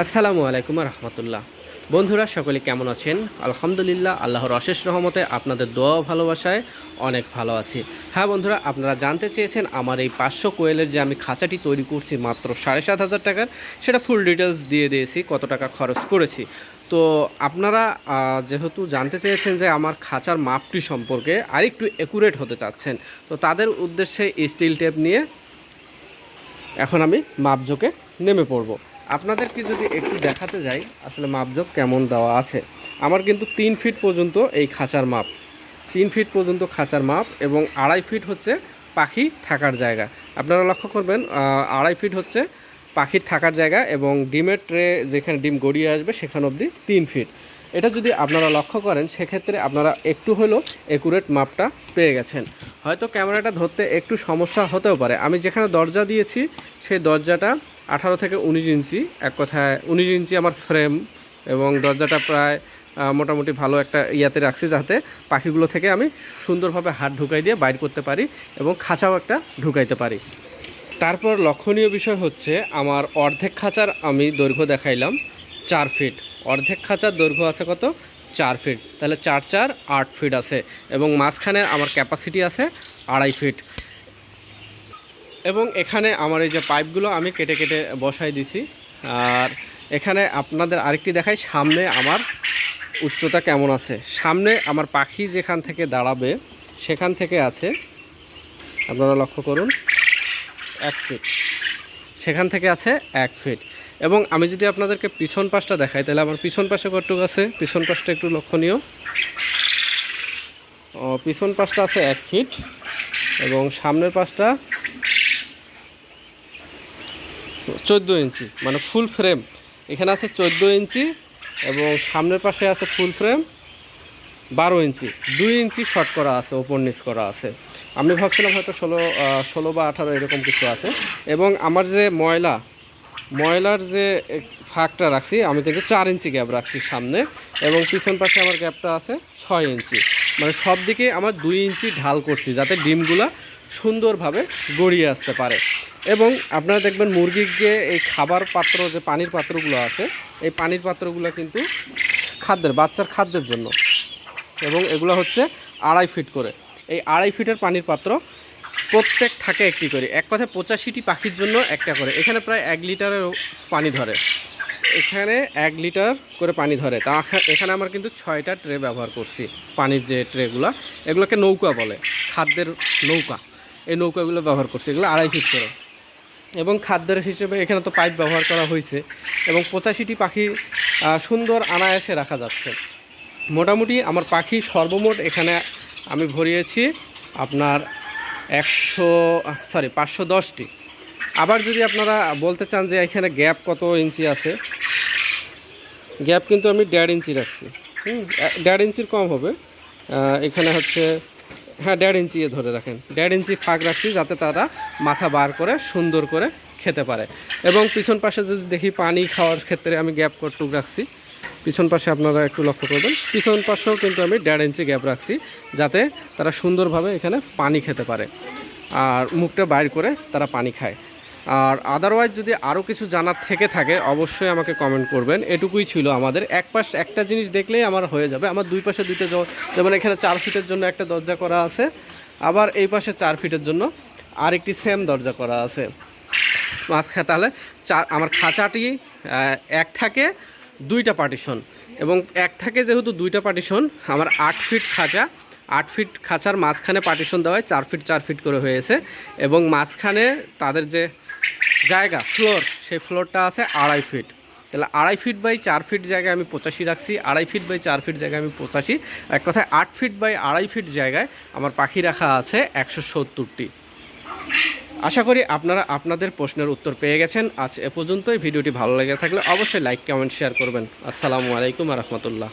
আসসালামু আলাইকুম রহমতুল্লাহ বন্ধুরা, সকলে কেমন আছেন? আলহামদুলিল্লাহ, আল্লাহর অশেষ রহমতে আপনাদের দোয়া ভালোবাসায় অনেক ভালো আছি। হ্যাঁ বন্ধুরা, আপনারা জানতে চেয়েছেন আমার এই পাঁচশো কোয়েলের যে আমি খাঁচাটি তৈরি করছি মাত্র সাড়ে সাত হাজার টাকার, সেটা ফুল ডিটেলস দিয়ে দিয়েছি, কত টাকা খরচ করেছি। তো আপনারা যেহেতু জানতে চেয়েছেন যে আমার খাঁচার মাপটি সম্পর্কে, আরেকটু একুরেট হতে চাচ্ছেন, তো তাদের উদ্দেশ্যে স্টিল টেপ নিয়ে এখন আমি মাপজোকে নেমে পড়ব। আপনাদেরকে যদি একটু দেখাতে যাই, আসলে মাপজোক কেমন দেওয়া আছে? আমার কিন্তু তিন ফিট পর্যন্ত এই খাঁচার মাপ। তিন ফিট পর্যন্ত খাঁচার মাপ এবং আড়াই ফিট হচ্ছে পাখি থাকার জায়গা। আপনারা লক্ষ্য করবেন আড়াই ফিট হচ্ছে পাখির থাকার জায়গা এবং ডিমের ট্রে যেখানে ডিম গড়িয়ে আসবে সেখানে অবধি তিন ফিট এটা যদি আপনারা লক্ষ্য করেন, সেক্ষেত্রে আপনারা একটু হলেও একুরেট মাপটা পেয়ে গেছেন। হয়তো ক্যামেরাটা ধরতে একটু সমস্যা হতেও পারে। আমি যেখানে দরজা দিয়েছি, সেই দরজাটা আঠারো থেকে উনিশ ইঞ্চি, এক কথায় উনিশ ইঞ্চি আমার ফ্রেম এবং দরজাটা প্রায় মোটামুটি ভালো একটা ইয়াতে রাখছি যাতে পাখিগুলো থেকে আমি সুন্দরভাবে হাত ঢুকাই দিয়ে বাইর করতে পারি এবং খাঁচাও একটা ঢুকাইতে পারি। তারপর লক্ষণীয় বিষয় হচ্ছে আমার অর্ধেক খাঁচার আমি দৈর্ঘ্য দেখাইলাম চার ফিট অর্ধেক খাঁচার দৈর্ঘ্য আছে কত? চার ফিট তাহলে চার চার আট ফিট আছে এবং মাঝখানে আমার ক্যাপাসিটি আছে আড়াই ফিট এবং এখানে আমার এই যে পাইপগুলো আমি কেটে কেটে বসাই দিছি। আর এখানে আপনাদের আরেকটি দেখাই, সামনে আমার উচ্চতা কেমন আছে? সামনে আমার পাখি যেখান থেকে দাঁড়াবে, সেখান থেকে আছে, আপনারা লক্ষ্য করুন, এক ফিট সেখান থেকে আছে এক ফিট এবং আমি যদি আপনাদেরকে পিছন পাশটা দেখাই, তাহলে আমার পিছন পাশে কতটুকু আছে? পিছন পাশটা একটু লক্ষণীয়। পিছন পাশটা আছে এক ফিট এবং সামনের পাশটা চোদ্দ ইঞ্চি মানে ফুল ফ্রেম এখানে আছে চোদ্দ ইঞ্চি এবং সামনের পাশে আছে ফুল ফ্রেম বারো ইঞ্চি। দুই ইঞ্চি শর্ট করা আছে ওপর নিচ করা আছে। আমি ভাবছিলাম হয়তো ষোলো ষোলো বা আঠারো এরকম কিছু আছে। এবং আমার যে ময়লা, ময়লার যে ফাঁকটা রাখছি, আমি থেকে চার ইঞ্চি গ্যাপ রাখছি সামনে এবং পিছন পাশে আমার গ্যাপটা আছে ছয় ইঞ্চি। মানে সব দিকে আমার দুই ইঞ্চি ঢাল করছি, যাতে ডিমগুলা সুন্দরভাবে গড়িয়ে আসতে পারে। এবং আপনারা দেখবেন মুরগিকে এই খাবার পাত্র, যে পানির পাত্রগুলো আছে, এই পানির পাত্রগুলো কিন্তু খাদ্যের, বাচ্চার খাদ্যের জন্য। এবং এগুলো হচ্ছে আড়াই ফিট করে। এই আড়াই ফিটের পানির পাত্র প্রত্যেক থাকে একটি করে। এক কথায় পঁচাশিটি পাখির জন্য একটা করে। এখানে প্রায় এক লিটারের পানি ধরে। এখানে এক লিটার করে পানি ধরে। তা এখানে আমার কিন্তু ছয়টা ট্রে ব্যবহার করছি, পানির যে ট্রেগুলো। এগুলোকে নৌকা বলে, খাদ্যের নৌকা। এই নৌকাগুলো ব্যবহার করছে, এগুলো আড়াই ফিট করে। এবং খাদ্যের হিসেবে এখানে তো পাইপ ব্যবহার করা হয়েছে এবং পঁচাশিটি পাখি সুন্দর আনায়াসে রাখা যাচ্ছে। মোটামুটি আমার পাখি সর্বমোট এখানে আমি ভরিয়েছি আপনার একশো সরি পাঁচশো দশটি। আবার যদি আপনারা বলতে চান যে এখানে গ্যাপ কত ইঞ্চি আছে গ্যাপ কিন্তু আমি দেড় ইঞ্চি রাখছি। হুম, দেড় ইঞ্চির কম হবে। এখানে হচ্ছে হ্যাঁ দেড় ইঞ্চি ধরে রাখেন। দেড় ইঞ্চি ফাঁক রাখছি যাতে তারা মাথা বার করে, সুন্দর করে খেতে পারে। এবং পিছন পাশে যদি দেখি পানি খাওয়ার ক্ষেত্রে আমি গ্যাপ কটুক রাখছি। পিছন পাশে আপনারা একটু লক্ষ্য করবেন, পিছন পাশেও কিন্তু আমি দেড় ইঞ্চি গ্যাপ রাখছি যাতে তারা সুন্দরভাবে এখানে পানি খেতে পারে। আর মুখটা বাইর করে তারা পানি খায়। আর আদারওয়াইজ যদি আরও কিছু জানার থেকে থাকে, অবশ্যই আমাকে কমেন্ট করবেন। এটুকুই ছিল আমাদের। এক পাশ একটা জিনিস দেখলেই আমার হয়ে যাবে। আমার দুই পাশে দুইটা যেমন এখানে চার ফিটের জন্য একটা দরজা করা আছে, আবার এই পাশে চার ফিটের জন্য আরেকটি সেম দরজা করা আছে। মাঝখানে তাহলে চার আমার খাঁচাটি এক থাকে, দুইটা পার্টিশন এবং এক থাকে যেহেতু দুইটা পার্টিশন আমার আট ফিট খাঁচা, আট ফিট খাঁচার মাঝখানে পার্টিশন দেওয়ায় চার ফিট চার ফিট করে হয়েছে এবং মাঝখানে তাদের যে জায়গা ফ্লোর সেই ফ্লোরটা আছে আড়াই ফিট তাহলে আড়াই ফিট বাই চার ফিট জায়গায় আমি পঁচাশি রাখছি, আড়াই ফিট বাই চার ফিট জায়গায় আমি পঁচাশি। এক কথায় আট ফিট বাই আড়াই ফিট জায়গায় আমার পাখি রাখা আছে একশো সত্তরটি। আশা করি আপনারা আপনাদের প্রশ্নের উত্তর পেয়ে গেছেন। আজ এ পর্যন্তই। ভিডিওটি ভালো লেগে থাকলে অবশ্যই লাইক কমেন্ট শেয়ার করবেন। আসসালামু আলাইকুম রহমতুল্লাহ।